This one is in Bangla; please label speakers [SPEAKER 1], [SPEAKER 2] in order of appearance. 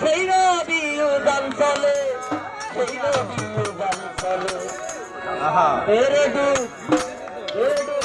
[SPEAKER 1] সেই রবি উদান চলে সেই রবি উদান চলে।
[SPEAKER 2] আহা।
[SPEAKER 1] তেরে দু এরে দু